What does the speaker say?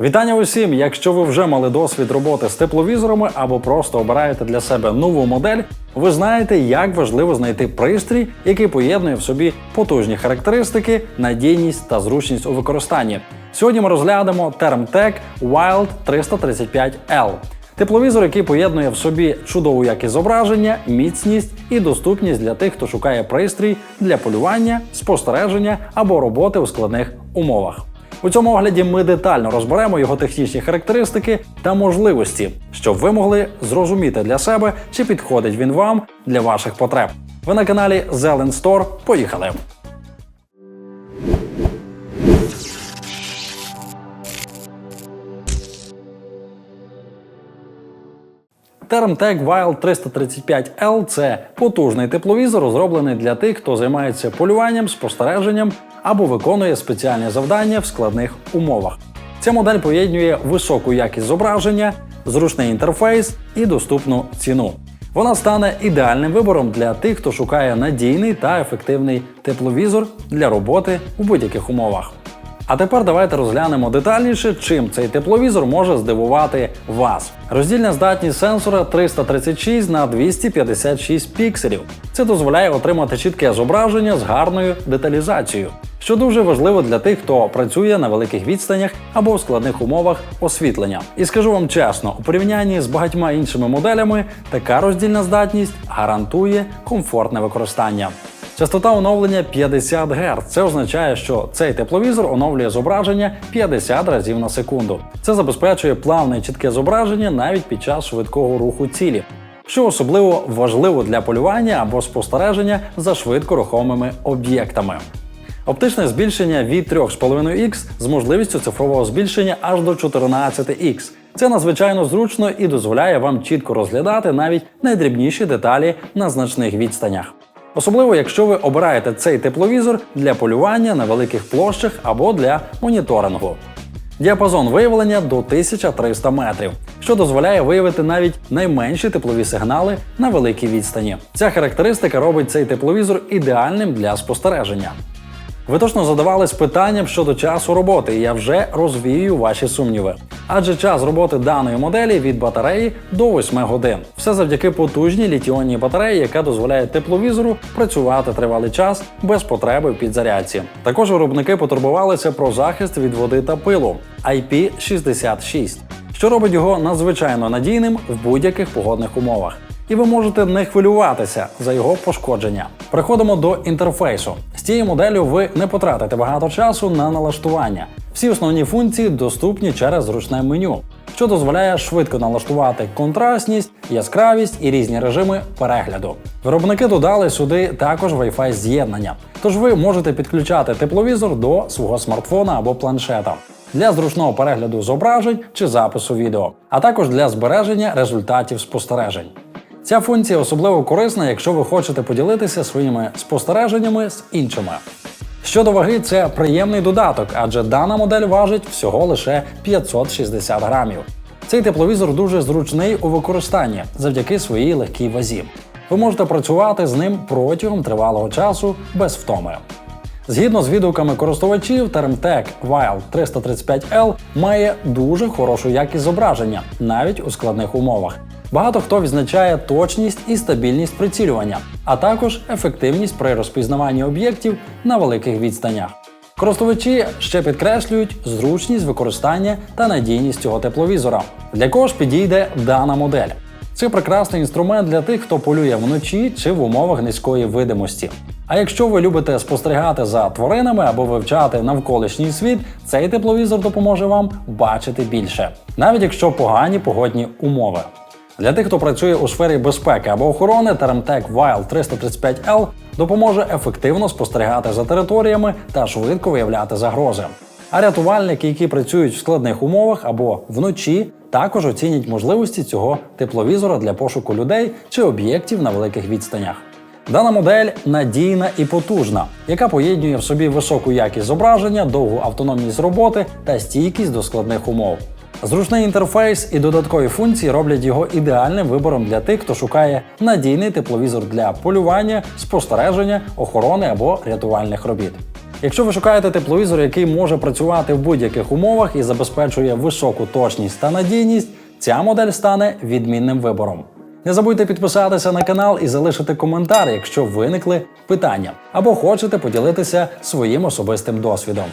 Вітання усім! Якщо ви вже мали досвід роботи з тепловізорами або просто обираєте для себе нову модель, ви знаєте, як важливо знайти пристрій, який поєднує в собі потужні характеристики, надійність та зручність у використанні. Сьогодні ми розглянемо Termtec Wild 335L. Тепловізор, який поєднує в собі чудову якість зображення, міцність і доступність для тих, хто шукає пристрій для полювання, спостереження або роботи у складних умовах. У цьому огляді ми детально розберемо його технічні характеристики та можливості, щоб ви могли зрозуміти для себе, чи підходить він вам для ваших потреб. Ви на каналі Zelen Store. Поїхали! Termtec Wild 335L – це потужний тепловізор, розроблений для тих, хто займається полюванням, спостереженням або виконує спеціальні завдання в складних умовах. Ця модель поєднує високу якість зображення, зручний інтерфейс і доступну ціну. Вона стане ідеальним вибором для тих, хто шукає надійний та ефективний тепловізор для роботи у будь-яких умовах. А тепер давайте розглянемо детальніше, чим цей тепловізор може здивувати вас. Роздільна здатність сенсора 336 на 256 пікселів. Це дозволяє отримати чітке зображення з гарною деталізацією, що дуже важливо для тих, хто працює на великих відстанях або в складних умовах освітлення. І скажу вам чесно, у порівнянні з багатьма іншими моделями така роздільна здатність гарантує комфортне використання. Частота оновлення 50 Гц. Це означає, що цей тепловізор оновлює зображення 50 разів на секунду. Це забезпечує плавне і чітке зображення навіть під час швидкого руху цілі, що особливо важливо для полювання або спостереження за швидко рухомими об'єктами. Оптичне збільшення від 3,5х з можливістю цифрового збільшення аж до 14х. Це надзвичайно зручно і дозволяє вам чітко розглядати навіть найдрібніші деталі на значних відстанях. Особливо, якщо ви обираєте цей тепловізор для полювання на великих площах або для моніторингу. Діапазон виявлення до 1300 метрів, що дозволяє виявити навіть найменші теплові сигнали на великій відстані. Ця характеристика робить цей тепловізор ідеальним для спостереження. Ви точно задавались питанням щодо часу роботи, і я вже розвію ваші сумніви. Адже час роботи даної моделі від батареї до 8 годин. Все завдяки потужній літіонній батареї, яка дозволяє тепловізору працювати тривалий час без потреби в підзарядці. Також виробники потурбувалися про захист від води та пилу IP66, що робить його надзвичайно надійним в будь-яких погодних умовах і ви можете не хвилюватися за його пошкодження. Переходимо до інтерфейсу. З цією моделлю ви не потратите багато часу на налаштування. Всі основні функції доступні через зручне меню, що дозволяє швидко налаштувати контрастність, яскравість і різні режими перегляду. Виробники додали сюди також Wi-Fi з'єднання, тож ви можете підключати тепловізор до свого смартфона або планшета. Для зручного перегляду зображень чи запису відео, а також для збереження результатів спостережень. Ця функція особливо корисна, якщо ви хочете поділитися своїми спостереженнями з іншими. Щодо ваги, це приємний додаток, адже дана модель важить всього лише 560 грамів. Цей тепловізор дуже зручний у використанні завдяки своїй легкій вазі. Ви можете працювати з ним протягом тривалого часу без втоми. Згідно з відгуками користувачів, Termtec Wild 335L має дуже хорошу якість зображення навіть у складних умовах. Багато хто відзначає точність і стабільність прицілювання, а також ефективність при розпізнаванні об'єктів на великих відстанях. Користувачі ще підкреслюють зручність використання та надійність цього тепловізора. Для кого ж підійде дана модель? Це прекрасний інструмент для тих, хто полює вночі чи в умовах низької видимості. А якщо ви любите спостерігати за тваринами або вивчати навколишній світ, цей тепловізор допоможе вам бачити більше, навіть якщо погані погодні умови. Для тих, хто працює у сфері безпеки або охорони, Termtec Wild 335L допоможе ефективно спостерігати за територіями та швидко виявляти загрози. А рятувальники, які працюють в складних умовах або вночі, також оцінять можливості цього тепловізора для пошуку людей чи об'єктів на великих відстанях. Дана модель надійна і потужна, яка поєднує в собі високу якість зображення, довгу автономність роботи та стійкість до складних умов. Зручний інтерфейс і додаткові функції роблять його ідеальним вибором для тих, хто шукає надійний тепловізор для полювання, спостереження, охорони або рятувальних робіт. Якщо ви шукаєте тепловізор, який може працювати в будь-яких умовах і забезпечує високу точність та надійність, ця модель стане відмінним вибором. Не забудьте підписатися на канал і залишити коментар, якщо виникли питання, або хочете поділитися своїм особистим досвідом.